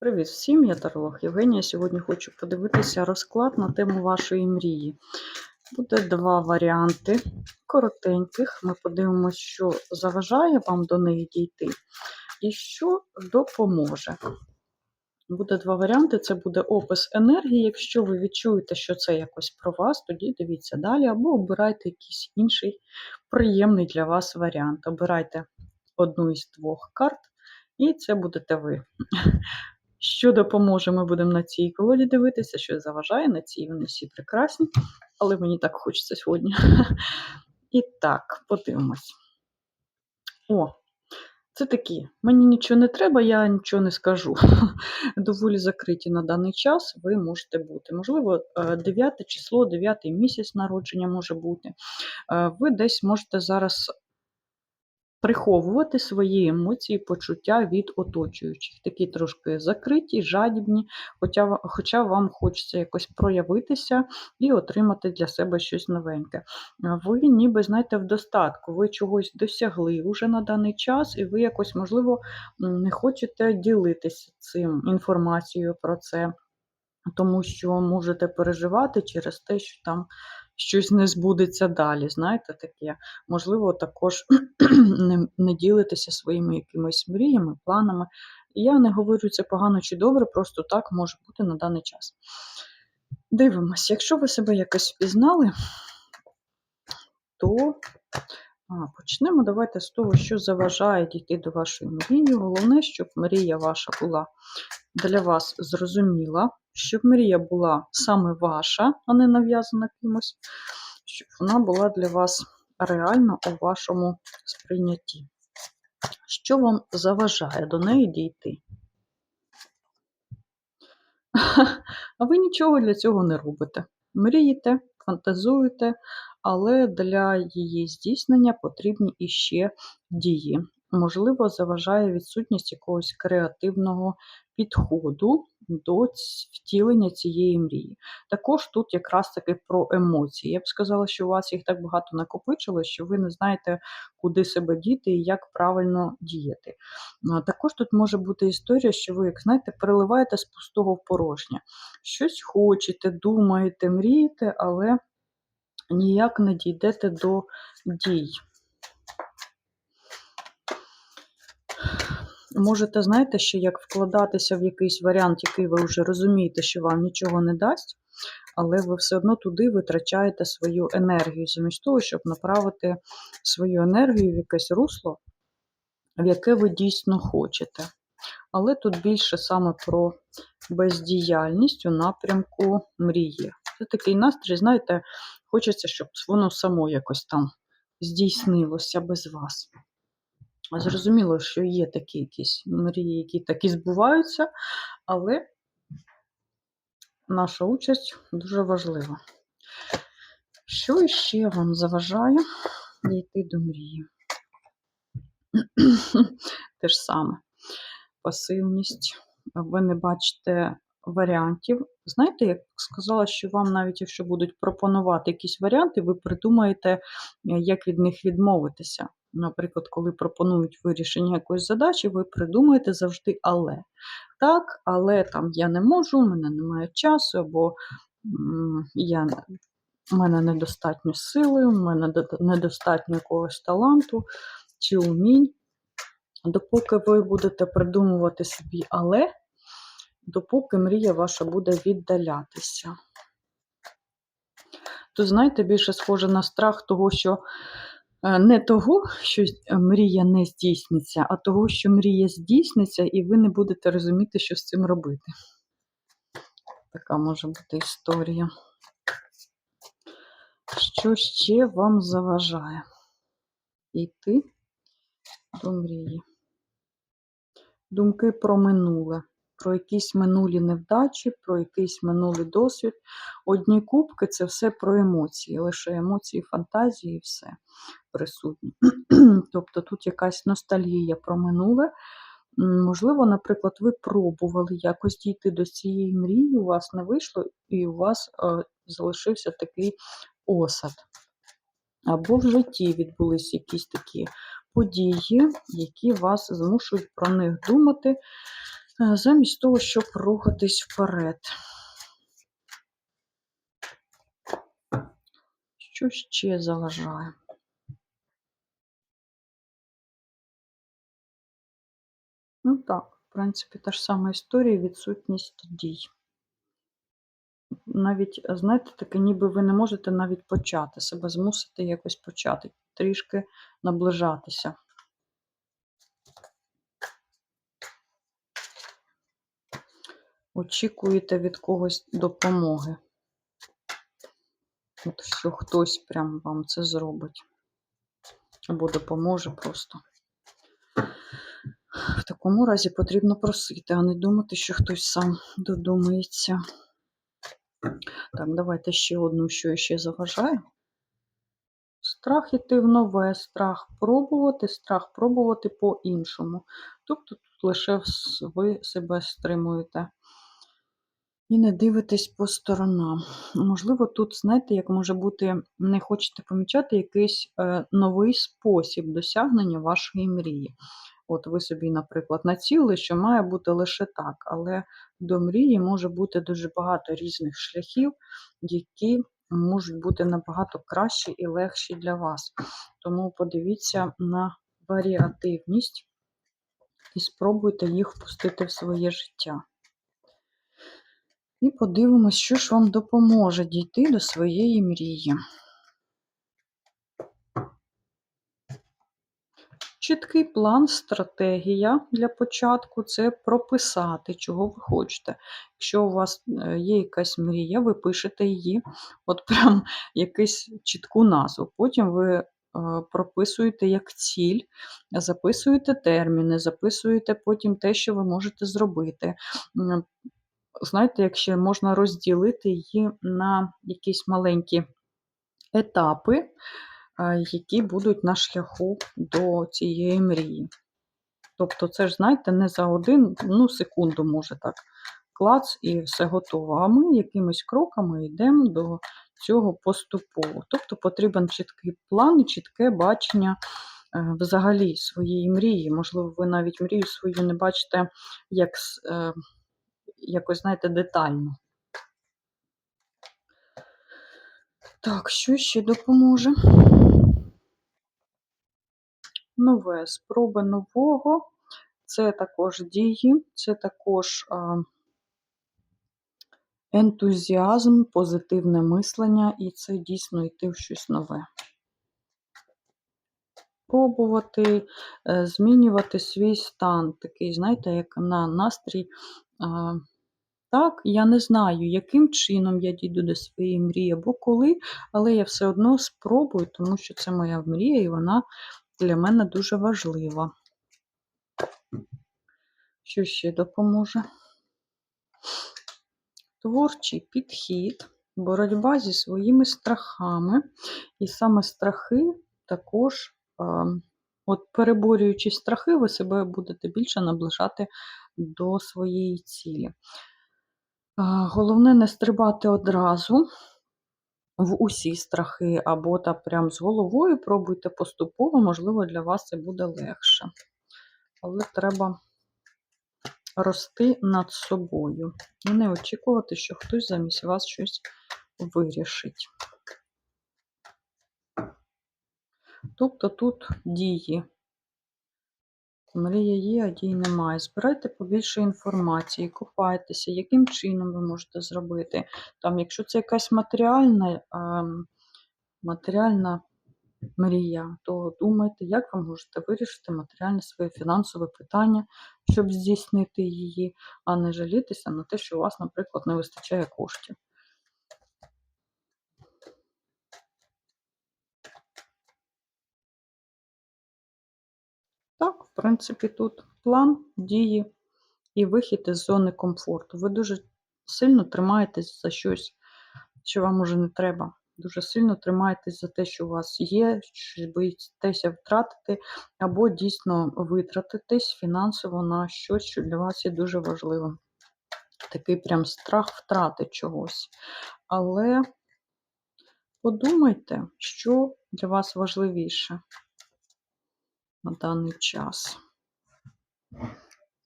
Привіт всім, я Таролог Євгенія. Сьогодні хочу подивитися розклад на тему вашої мрії. Буде два варіанти коротеньких. Ми подивимося, що заважає вам до неї дійти, і що допоможе. Буде два варіанти: це буде опис енергії. Якщо ви відчуєте, що це якось про вас, тоді дивіться далі, або обирайте якийсь інший приємний для вас варіант. Обирайте одну із двох карт, і це будете ви. Що допоможе, ми будемо на цій колоді дивитися, що заважає на цій. Вони всі прекрасні, але мені так хочеться сьогодні. І так, подивимось. О, це такі. Мені нічого не треба, я нічого не скажу. Доволі закриті на даний час ви можете бути. Можливо, 9 число, 9 місяць народження може бути. Е, Ви десь можете зараз приховувати свої емоції, почуття від оточуючих. Такі трошки закриті, жадібні, хоча хоча вам хочеться якось проявитися і отримати для себе щось новеньке. Ви ніби, знаєте, в достатку, ви чогось досягли вже на даний час, і ви якось, можливо, не хочете ділитися цим інформацією про це. Тому що можете переживати через те, що там щось не збудеться далі. Знаєте, таке. Можливо, також не, ділитися своїми якимись мріями, планами. Я не говорю це погано чи добре, просто так може бути на даний час. Дивимось, якщо ви себе якось впізнали, то а, почнемо давайте з того, що заважає дійти до вашої мрії. Головне, щоб мрія ваша була для вас зрозуміла, щоб мрія була саме ваша, а не нав'язана кимось, щоб вона була для вас реально у вашому сприйнятті. Що вам заважає до неї дійти? А ви нічого для цього не робите. Мрієте, фантазуєте, але для її здійснення потрібні іще дії. Можливо, заважає відсутність якогось креативного підходу до втілення цієї мрії. Також тут якраз таки про емоції. Я б сказала, що у вас їх так багато накопичилось, що ви не знаєте, куди себе діти і як правильно діяти. Також тут може бути історія, що ви, як знаєте, переливаєте з пустого в порожнє. Щось хочете, думаєте, мрієте, але ніяк не дійдете до дій. Можете, знаєте, ще як вкладатися в якийсь варіант, який ви вже розумієте, що вам нічого не дасть, але ви все одно туди витрачаєте свою енергію, замість того, щоб направити свою енергію в якесь русло, в яке ви дійсно хочете. Але тут більше саме про бездіяльність у напрямку мрії. Це такий настрій, знаєте, хочеться, щоб воно само якось там здійснилося без вас. Зрозуміло, що є такі якісь мрії, які так і збуваються, але наша участь дуже важлива. Що ще вам заважає дійти до мрії? Те ж саме пасивність. Ви не бачите варіантів. Знаєте, як сказала, що вам навіть якщо будуть пропонувати якісь варіанти, ви придумаєте, як від них відмовитися. Наприклад, коли пропонують вирішення якоїсь задачі, ви придумаєте завжди але. Так, але там я не можу, у мене немає часу, або я, в мене недостатньо сили, у мене недостатньо якогось таланту чи умінь. Допоки ви будете придумувати собі але, допоки мрія ваша буде віддалятися. То, знаєте, більше схоже на страх того, що не того, що мрія не здійсниться, а того, що мрія здійсниться, і ви не будете розуміти, що з цим робити. Така може бути історія. Що ще вам заважає йти до мрії? Думки про минуле про якісь минулі невдачі, про якийсь минулий досвід. Одні кубки це все про емоції, лише емоції, фантазії і все присутні. тобто тут якась ностальгія про минуле. Можливо, наприклад, ви пробували якось дійти до цієї мрії, у вас не вийшло, і у вас е, залишився такий осад. Або в житті відбулись якісь такі події, які вас змушують про них думати е, замість того, щоб рухатись вперед. Що ще заважає? Ну так, в принципі, та ж сама історія, відсутність дій. Навіть, знаєте, таке, ніби ви не можете навіть почати себе змусити якось почати, трішки наближатися. Очікуєте від когось допомоги. От що хтось прям вам це зробить. Або допоможе просто. Такому разі потрібно просити, а не думати, що хтось сам додумається. Так, давайте ще одну, що я ще заважає. Страх іти в нове, страх пробувати, страх пробувати по-іншому. Тобто тут лише ви себе стримуєте і не дивитесь по сторонам. Можливо, тут, знаєте, як може бути, не хочете помічати якийсь е, новий спосіб досягнення вашої мрії. От ви собі, наприклад, націлили, що має бути лише так, але до мрії може бути дуже багато різних шляхів, які можуть бути набагато кращі і легші для вас. Тому подивіться на варіативність і спробуйте їх впустити в своє життя. І подивимось, що ж вам допоможе дійти до своєї мрії. Чіткий план, стратегія для початку це прописати, чого ви хочете. Якщо у вас е, є якась мрія, ви пишете її, от прям якусь чітку назву. Потім ви е, прописуєте як ціль, записуєте терміни, записуєте потім те, що ви можете зробити. Знаєте, якщо можна розділити її на якісь маленькі етапи які будуть на шляху до цієї мрії. Тобто, це ж, знаєте, не за один, ну, секунду, може так, клац і все готово. А ми якимись кроками йдемо до цього поступово. Тобто потрібен чіткий план і чітке бачення е, взагалі своєї мрії. Можливо, ви навіть мрію свою не бачите як е, якось, знаєте, детально. Так, що ще допоможе? Нове, спроби нового, це також дії, це також ентузіазм, позитивне мислення, і це дійсно йти в щось нове. Пробувати е, змінювати свій стан, такий, знаєте, як на настрій. Так, я не знаю, яким чином я дійду до своєї мрії або коли, але я все одно спробую, тому що це моя мрія, і вона для мене дуже важлива. Що ще допоможе? Творчий підхід, боротьба зі своїми страхами. І саме страхи також, от переборюючи страхи, ви себе будете більше наближати до своєї цілі. Головне не стрибати одразу в усі страхи, або та прям з головою пробуйте поступово, можливо, для вас це буде легше. Але треба рости над собою і не очікувати, що хтось замість вас щось вирішить. Тобто тут дії. Мрія є, а дій немає. Збирайте побільше інформації, купайтеся, яким чином ви можете зробити. Там, Якщо це якась матеріальна матеріальна мрія, то думайте, як ви можете вирішити матеріальне своє фінансове питання, щоб здійснити її, а не жалітися на те, що у вас, наприклад, не вистачає коштів. Так, в принципі, тут план дії і вихід із зони комфорту. Ви дуже сильно тримаєтесь за щось, що вам уже не треба. Дуже сильно тримаєтесь за те, що у вас є, що боїтеся втратити, або дійсно витратитись фінансово на щось, що для вас є дуже важливим. Такий прям страх втрати чогось. Але подумайте, що для вас важливіше на даний час.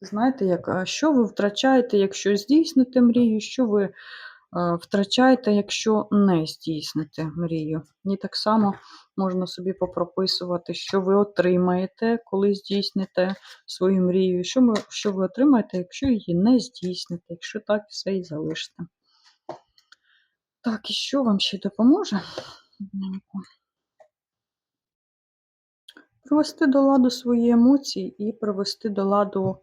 Знаєте, як, що ви втрачаєте, якщо здійсните мрію, що ви е, втрачаєте, якщо не здійсните мрію. І так само можна собі попрописувати, що ви отримаєте, коли здійсните свою мрію, що, ми, що ви отримаєте, якщо її не здійсните, якщо так все і залишите. Так, і що вам ще допоможе? Привести до ладу свої емоції і привести до ладу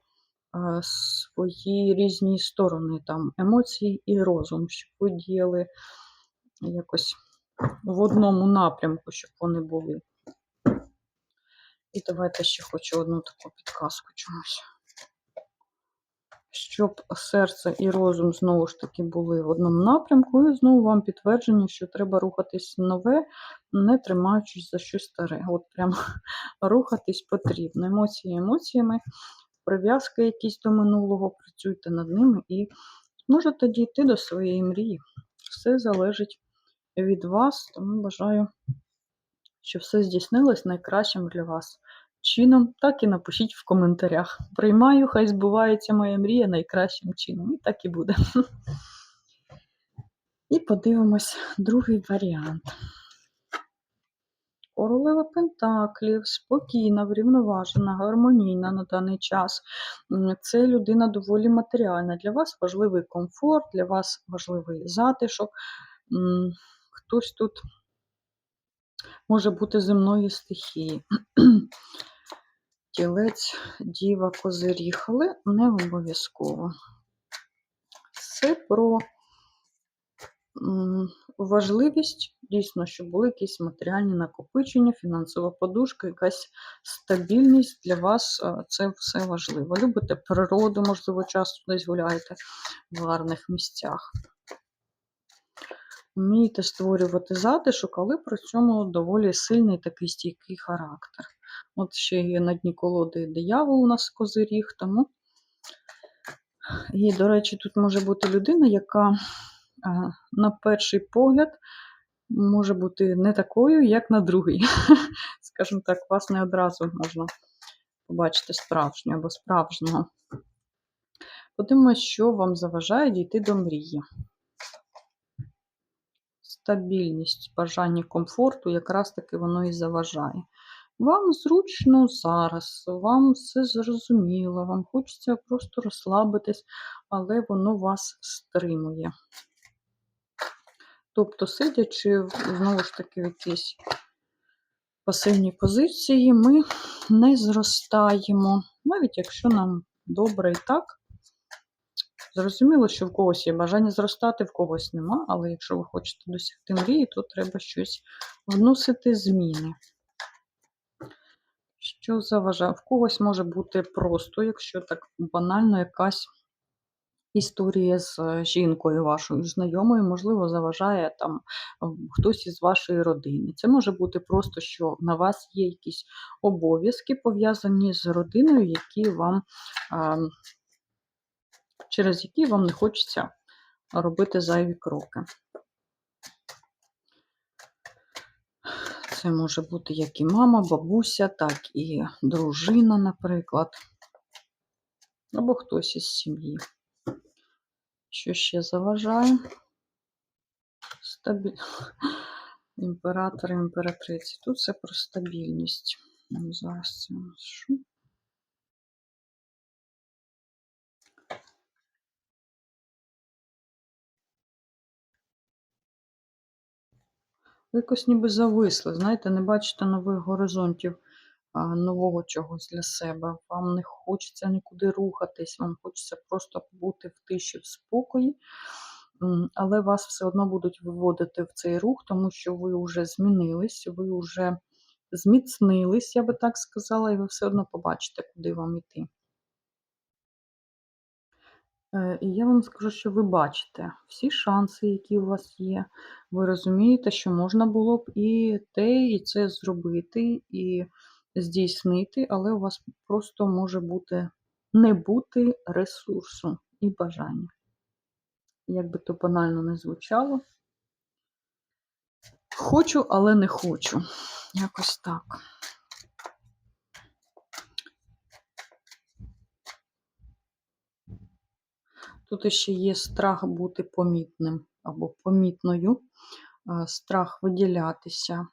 а, свої різні сторони, там, емоції і розум, щоб ви діяли якось в одному напрямку, щоб вони були. І давайте ще хочу одну таку підказку чомусь. Щоб серце і розум знову ж таки були в одному напрямку, і знову вам підтвердження, що треба рухатись нове, не тримаючись за щось старе. От прямо рухатись потрібно. Емоції емоціями, прив'язки якісь до минулого, працюйте над ними і зможете дійти до своєї мрії. Все залежить від вас, тому бажаю, щоб все здійснилось найкращим для вас чином, так і напишіть в коментарях. Приймаю, хай збувається моя мрія найкращим чином. І так і буде. І подивимось другий варіант. Королева Пентаклів, спокійна, врівноважена, гармонійна на даний час. Це людина доволі матеріальна. Для вас важливий комфорт, для вас важливий затишок. Хтось тут може бути земної стихії. Тілець, діва, козиріг, але не обов'язково. Це про важливість, дійсно, щоб були якісь матеріальні накопичення, фінансова подушка, якась стабільність для вас це все важливо. Любите природу, можливо, часто десь гуляєте в гарних місцях. Вмієте створювати затишок, але при цьому доволі сильний такий стійкий характер. От ще є на дні колоди диявол у нас козиріг, тому. І, до речі, тут може бути людина, яка на перший погляд може бути не такою, як на другий. Скажімо так, вас не одразу можна побачити справжнього або справжнього. Подивимось, що вам заважає дійти до мрії. Стабільність, бажання комфорту, якраз таки воно і заважає. Вам зручно зараз, вам все зрозуміло, вам хочеться просто розслабитись, але воно вас стримує. Тобто, сидячи знову ж таки в якійсь пасивній позиції, ми не зростаємо, навіть якщо нам добре і так. Зрозуміло, що в когось є бажання зростати, в когось нема, але якщо ви хочете досягти мрії, то треба щось вносити зміни. Що заважає? В когось може бути просто, якщо так банально, якась історія з е, жінкою вашою знайомою, можливо, заважає там хтось із вашої родини. Це може бути просто, що на вас є якісь обов'язки пов'язані з родиною, які вам, через які вам не хочеться робити зайві кроки. Це може бути як і мама, бабуся, так і дружина, наприклад, або хтось із сім'ї. Що ще заважає? Стабіль... Імператор, імператриці. Тут це про стабільність. Зараз це що? Якось ніби зависли, знаєте, не бачите нових горизонтів, нового чогось для себе. Вам не хочеться нікуди рухатись, вам хочеться просто побути в тиші, в спокої. Але вас все одно будуть виводити в цей рух, тому що ви вже змінились, ви вже зміцнились, я би так сказала, і ви все одно побачите, куди вам йти. Е, І я вам скажу, що ви бачите всі шанси, які у вас є. Ви розумієте, що можна було б і те, і це зробити, і здійснити, але у вас просто може бути не бути ресурсу і бажання. Як би то банально не звучало. Хочу, але не хочу. Якось так. Тут ще є страх бути помітним або помітною, страх виділятися.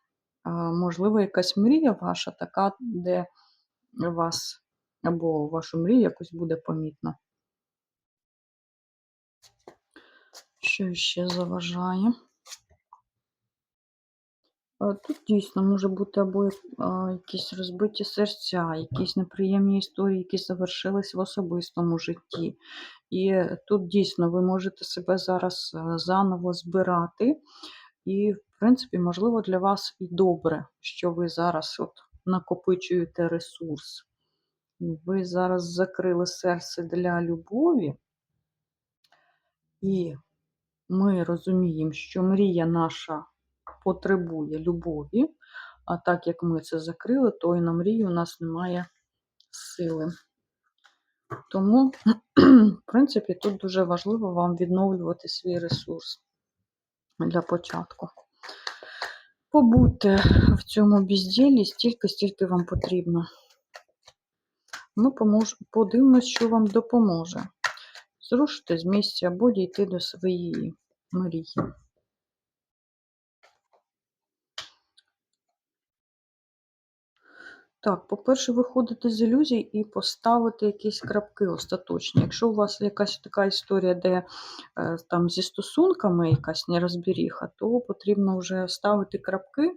Можливо, якась мрія ваша така, де вас або вашу мрію якось буде помітно. Що ще заважає? Тут дійсно може бути або якісь розбиті серця, якісь неприємні історії, які завершились в особистому житті. І тут дійсно ви можете себе зараз е, заново збирати. І, в принципі, можливо, для вас і добре, що ви зараз от накопичуєте ресурс. Ви зараз закрили серце для любові, і ми розуміємо, що мрія наша потребує любові, а так як ми це закрили, то і на мрію у нас немає сили. Тому, в принципі, тут дуже важливо вам відновлювати свій ресурс для початку. Побудьте в цьому безділі стільки, стільки вам потрібно. Ми подивимось, що вам допоможе. Зрушити з місця або дійти до своєї мрії. Так, по-перше, виходити з ілюзій і поставити якісь крапки остаточні. Якщо у вас якась така історія, де е, там зі стосунками якась нерозбіріха, то потрібно вже ставити крапки.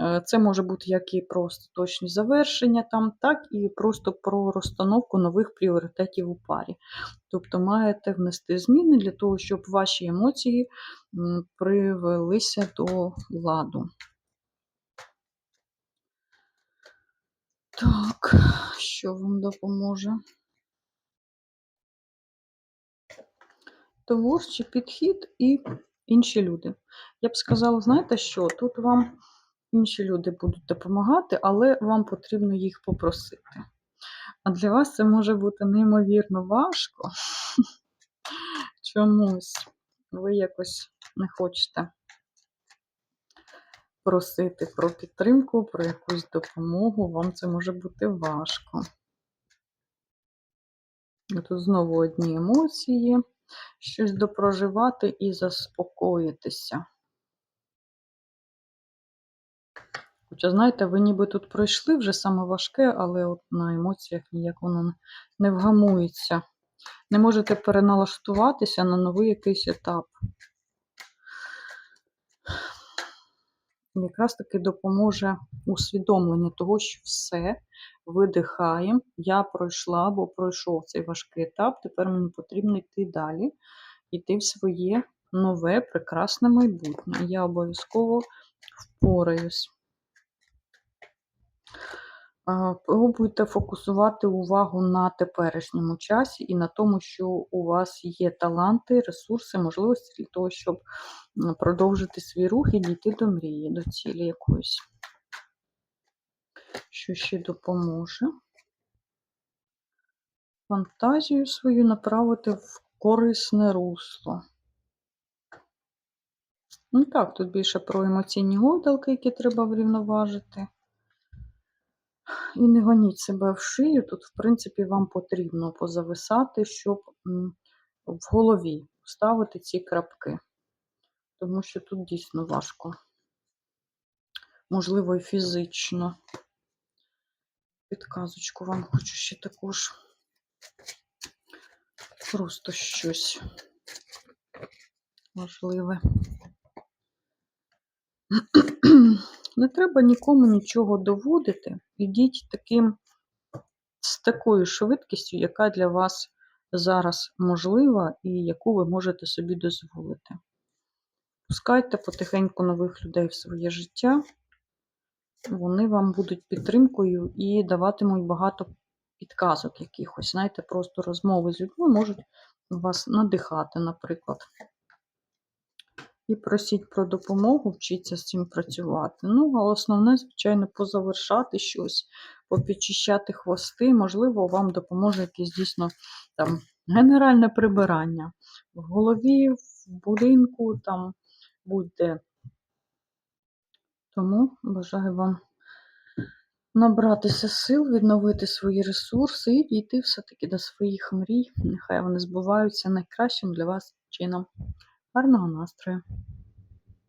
Е, Це може бути як і про остаточні завершення, там, так і просто про розстановку нових пріоритетів у парі. Тобто маєте внести зміни для того, щоб ваші емоції привелися до ладу. Так, що вам допоможе? Творчий підхід і інші люди. Я б сказала, знаєте що? Тут вам інші люди будуть допомагати, але вам потрібно їх попросити. А для вас це може бути неймовірно важко. Чомусь ви якось не хочете просити про підтримку, про якусь допомогу, вам це може бути важко. Тут знову одні емоції, щось допроживати і заспокоїтися. Хоча, знаєте, ви ніби тут пройшли вже саме важке, але от на емоціях ніяк воно не вгамується. Не можете переналаштуватися на новий якийсь етап. Якраз таки допоможе усвідомлення того, що все, видихаємо, я пройшла або пройшов цей важкий етап, тепер мені потрібно йти далі, йти в своє нове, прекрасне майбутнє. Я обов'язково впораюсь. Пробуйте фокусувати увагу на теперішньому часі і на тому, що у вас є таланти, ресурси, можливості для того, щоб продовжити свій рух і дійти до мрії, до цілі якоїсь. Що ще допоможе? Фантазію свою направити в корисне русло. Ну так, тут більше про емоційні гойдалки, які треба врівноважити. І не гоніть себе в шию. Тут, в принципі, вам потрібно позависати, щоб в голові ставити ці крапки. Тому що тут дійсно важко. Можливо, і фізично. Підказочку вам хочу ще також просто щось важливе. Не треба нікому нічого доводити. Ідіть таким, з такою швидкістю, яка для вас зараз можлива і яку ви можете собі дозволити. Пускайте потихеньку нових людей в своє життя. Вони вам будуть підтримкою і даватимуть багато підказок якихось. Знаєте, просто розмови з людьми можуть вас надихати, наприклад. І просіть про допомогу, вчіться з цим працювати. Ну, а основне, звичайно, позавершати щось, попідчищати хвости. Можливо, вам допоможе якесь дійсно там генеральне прибирання в голові, в будинку, там будь-де. Тому бажаю вам набратися сил, відновити свої ресурси і дійти все-таки до своїх мрій. Нехай вони збуваються найкращим для вас чином. Гарного настрою!